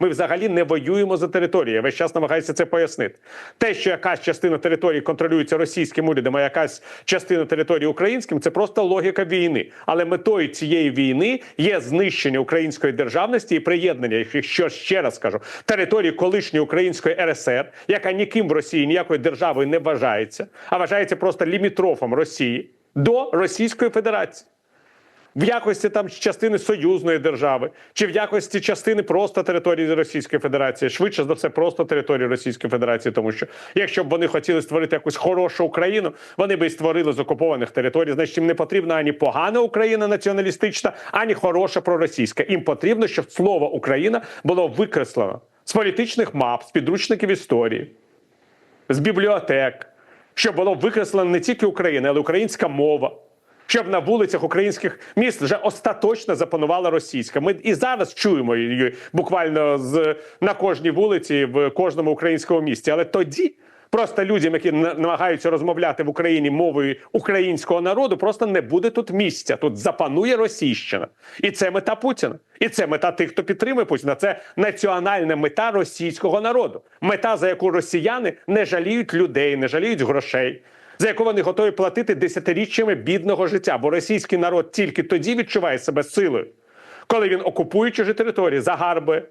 Ми взагалі не воюємо за територію. Я весь час намагаюся це пояснити. Те, що якась частина території контролюється російським урядом, а якась частина території українським, це просто логіка війни. Але метою цієї війни є знищення української державності і приєднання, якщо ще раз кажу, території колишньої української РСР, яка ніким в Росії ніякою державою не вважається, а вважається просто лімітрофом Росії до Російської Федерації в якості там частини союзної держави, чи в якості частини просто території Російської Федерації, швидше за все, просто території Російської Федерації, тому що якщо б вони хотіли створити якусь хорошу Україну, вони би і створили з окупованих територій. Значить, їм не потрібна ані погана Україна націоналістична, ані хороша проросійська. Їм потрібно, щоб слово Україна було викреслено з політичних мап, з підручників історії, з бібліотек, щоб було викреслено не тільки Україна, але й українська мова. Щоб на вулицях українських міст вже остаточно запанувала російська. Ми і зараз чуємо її буквально з на кожній вулиці в кожному українському місті. Але тоді просто людям, які на- намагаються розмовляти в Україні мовою українського народу, просто не буде тут місця. Тут запанує російщина, і це мета Путіна. І це мета тих, хто підтримує Путіна. Це національна мета російського народу. Мета, за яку росіяни не жаліють людей, не жаліють грошей за яку вони готові платити десятиріччями бідного життя. Бо російський народ тільки тоді відчуває себе силою, коли він окупує чужі території, загарбує.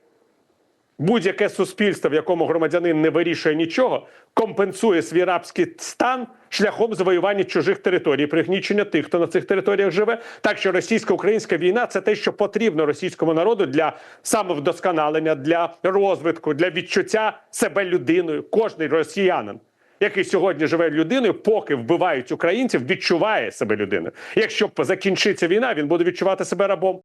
Будь-яке суспільство, в якому громадянин не вирішує нічого, компенсує свій рабський стан шляхом завоювання чужих територій, пригнічення тих, хто на цих територіях живе. Так що російсько-українська війна це те, що потрібно російському народу для самовдосконалення, для розвитку, для відчуття себе людиною. Кожний росіянин який сьогодні живе людиною, поки вбивають українців, відчуває себе людиною. Якщо закінчиться війна, він буде відчувати себе рабом.